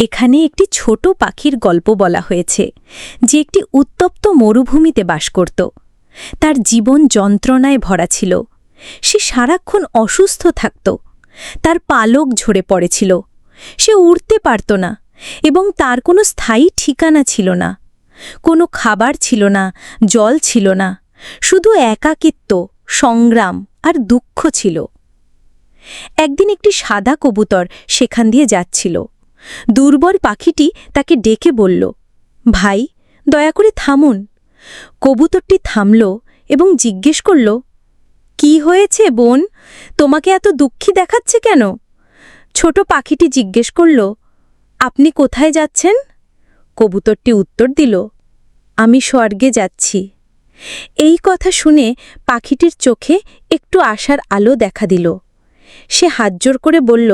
এখানে একটি ছোট পাখির গল্প বলা হয়েছে, যে একটি উত্তপ্ত মরুভূমিতে বাস করত। তার জীবন যন্ত্রণায় ভরা ছিল। সে সারাক্ষণ অসুস্থ থাকত। তার পালক ঝরে পড়েছিল। সে উড়তে পারত না এবং তার কোনো স্থায়ী ঠিকানা ছিল না। কোনো খাবার ছিল না, জল ছিল না, শুধু একাকিত্ব, সংগ্রাম আর দুঃখ ছিল। একদিন একটি সাদা কবুতর সেখান দিয়ে যাচ্ছিল। দুর্বল পাখিটি তাকে ডেকে বলল, ভাই, দয়া করে থামুন। কবুতরটি থামল এবং জিজ্ঞেস করল, কি হয়েছে বোন? তোমাকে এত দুঃখী দেখাচ্ছে কেন? ছোট পাখিটি জিজ্ঞেস করল, আপনি কোথায় যাচ্ছেন? কবুতরটি উত্তর দিল, আমি স্বর্গে যাচ্ছি। এই কথা শুনে পাখিটির চোখে একটু আশার আলো দেখা দিল। সে হাতজোর করে বলল,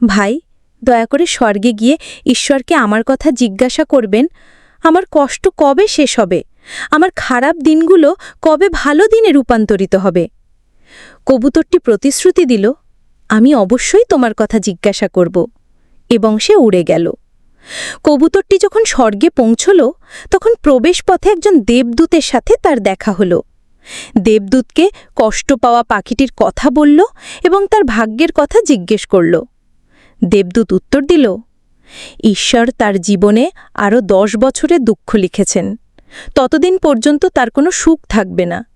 ভাই দয়া করে স্বর্গে গিয়ে ঈশ্বরকে আমার কথা জিজ্ঞাসা করবেন। আমার কষ্ট কবে শেষ হবে? আমার খারাপ দিনগুলো কবে ভালো দিনে রূপান্তরিত হবে? কবুতরটি প্রতিশ্রুতি দিল, আমি অবশ্যই তোমার কথা জিজ্ঞাসা করব। এবং সে উড়ে গেল। কবুতরটি যখন স্বর্গে পৌঁছল, তখন প্রবেশপথে একজন দেবদূতের সাথে তার দেখা হল। দেবদূতকে কষ্ট পাওয়া পাখিটির কথা বলল এবং তার ভাগ্যের কথা জিজ্ঞেস করল। দেবদূত উত্তর দিল, ঈশ্বর তার জীবনে আরও দশ বছরের দুঃখ লিখেছেন। ততদিন পর্যন্ত তার কোনো সুখ থাকবে না।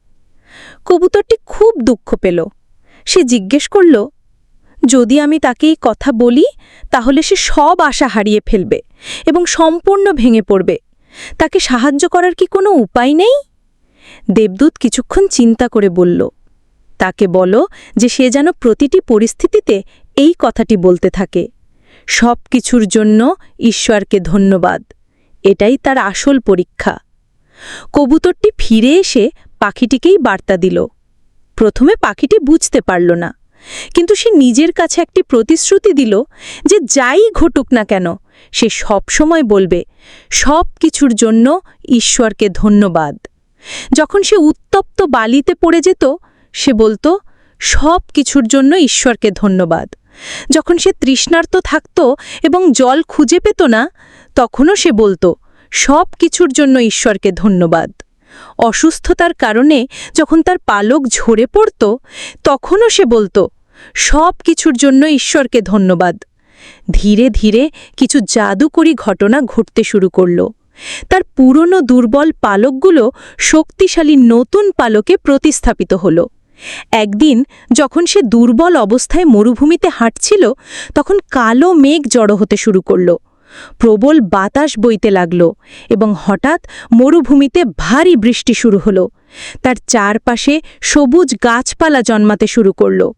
কবুতরটি খুব দুঃখ পেল। সে জিজ্ঞেস করল, যদি আমি তাকে এই কথা বলি, তাহলে সে সব আশা হারিয়ে ফেলবে এবং সম্পূর্ণ ভেঙে পড়বে। তাকে সাহায্য করার কি কোনো উপায় নেই? দেবদূত কিছুক্ষণ চিন্তা করে বলল, তাকে বলো যে সে যেন প্রতিটি পরিস্থিতিতে এই কথাটি বলতে থাকে, সব কিছুর জন্য ঈশ্বরকে ধন্যবাদ, এটাই তার আসল পরীক্ষা। কবুতরটি ফিরে এসে পাখিটিকেই বার্তা দিল। প্রথমে পাখিটি বুঝতে পারল না, কিন্তু সে নিজের কাছে একটি প্রতিশ্রুতি দিল যে যাই ঘটুক না কেন, সে সব সময় বলবে, সব কিছুর জন্য ঈশ্বরকে ধন্যবাদ। যখন সে উত্তপ্ত বালিতে পড়ে যেত, সে বলতো, সব কিছুর জন্য ঈশ্বরকে ধন্যবাদ। যখন সে তৃষ্ণার্ত থাকত এবং জল খুঁজে পেত না, তখনও সে বলতো, সব কিছুর জন্য ঈশ্বরকে ধন্যবাদ। অসুস্থতার কারণে যখন তার পালক ঝরে পড়ত, তখনও সে বলতো, সব কিছুর জন্য ঈশ্বরকে ধন্যবাদ। ধীরে ধীরে কিছু জাদুকরী ঘটনা ঘটতে শুরু করল। তার পুরনো দুর্বল পালকগুলো শক্তিশালী নতুন পালকে প্রতিস্থাপিত হল। একদিন যখন সে দুর্বল অবস্থায় মরুভূমিতে হাঁটছিল, তখন কালো মেঘ জড়ো হতে শুরু করল। প্রবল বাতাস বইতে লাগল এবং হঠাৎ মরুভূমিতে ভারী বৃষ্টি শুরু হল। তার চারপাশে সবুজ গাছপালা জন্মাতে শুরু করল।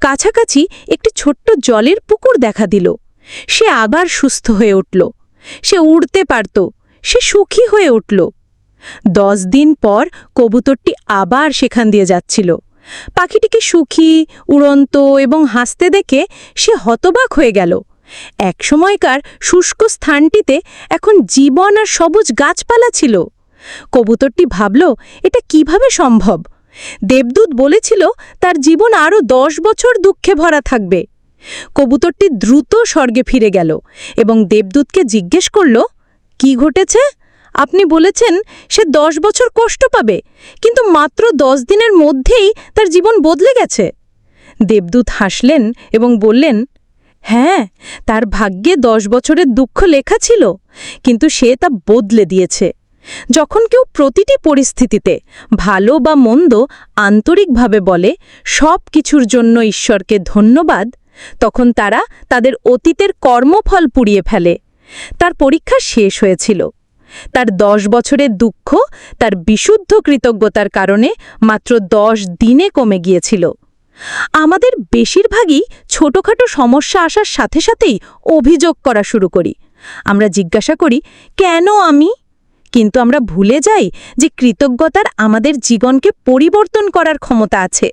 কাছাকাছি একটি ছোট্ট জলের পুকুর দেখা দিল। সে আবার সুস্থ হয়ে উঠল। সে উড়তে পারত। সে সুখী হয়ে উঠল। দশ দিন পর কবুতরটি আবার সেখান দিয়ে যাচ্ছিল। পাখিটিকে সুখী, উড়ন্ত এবং হাসতে দেখে সে হতবাক হয়ে গেল। এক সময়কার শুষ্ক স্থানটিতে এখন জীবন আর সবুজ গাছপালা ছিল। কবুতরটি ভাবল, এটা কীভাবে সম্ভব? দেবদূত বলেছিল, তার জীবন আরও দশ বছর দুঃখে ভরা থাকবে। কবুতরটি দ্রুত স্বর্গে ফিরে গেল এবং দেবদূতকে জিজ্ঞেস করল, কি ঘটেছে? আপনি বলেছেন সে দশ বছর কষ্ট পাবে, কিন্তু মাত্র দশ দিনের মধ্যেই তার জীবন বদলে গেছে। দেবদূত হাসলেন এবং বললেন হ্যাঁ তার ভাগ্যে দশ বছরের দুঃখ লেখা ছিল, কিন্তু সে তা বদলে দিয়েছে। যখন কেউ প্রতিটি পরিস্থিতিতে ভালো বা মন্দ আন্তরিকভাবে বলে সব কিছুর জন্য ঈশ্বরকে ধন্যবাদ, তখন তারা তাদের অতীতের কর্মফল পুড়িয়ে ফেলে। তার পরীক্ষা শেষ হয়েছিল। তার দশ বছরের দুঃখ, তার বিশুদ্ধ কৃতজ্ঞতার কারণে মাত্র দশ দিনে কমে গিয়েছিল। আমাদের বেশিরভাগই ছোটখাটো সমস্যা আসার সাথে সাথেই অভিযোগ করা শুরু করি। আমরা জিজ্ঞাসা করি, কেন আমি? কিন্তু আমরা ভুলে যাই যে কৃতজ্ঞতার আমাদের জীবনকে পরিবর্তন করার ক্ষমতা আছে।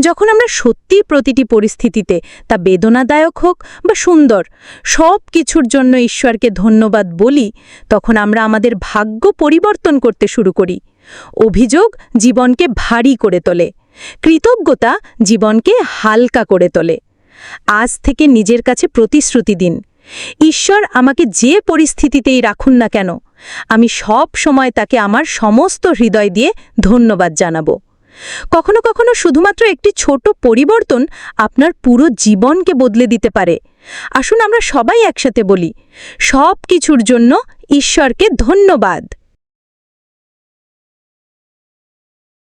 যখন আমরা সত্যি প্রতিটি পরিস্থিতিতে তা বেদনাদায়ক হোক বা সুন্দর, সব কিছুর জন্য ঈশ্বরকে ধন্যবাদ বলি, তখন আমরা আমাদের ভাগ্য পরিবর্তন করতে শুরু করি। অভিযোগ জীবনকে ভারী করে তোলে, কৃতজ্ঞতা জীবনকে হালকা করে তোলে। আজ থেকে নিজের কাছে প্রতিশ্রুতি দিন। ঈশ্বর আমাকে যে পরিস্থিতিতেই রাখুন না কেন, আমি সব সময় তাকে আমার সমস্ত হৃদয় দিয়ে ধন্যবাদ জানাব। কখনো কখনো শুধুমাত্র একটি ছোট পরিবর্তন আপনার পুরো জীবনকে বদলে দিতে পারে। আসুন আমরা সবাই একসাথে বলি সব কিছুর জন্য ঈশ্বরকে ধন্যবাদ।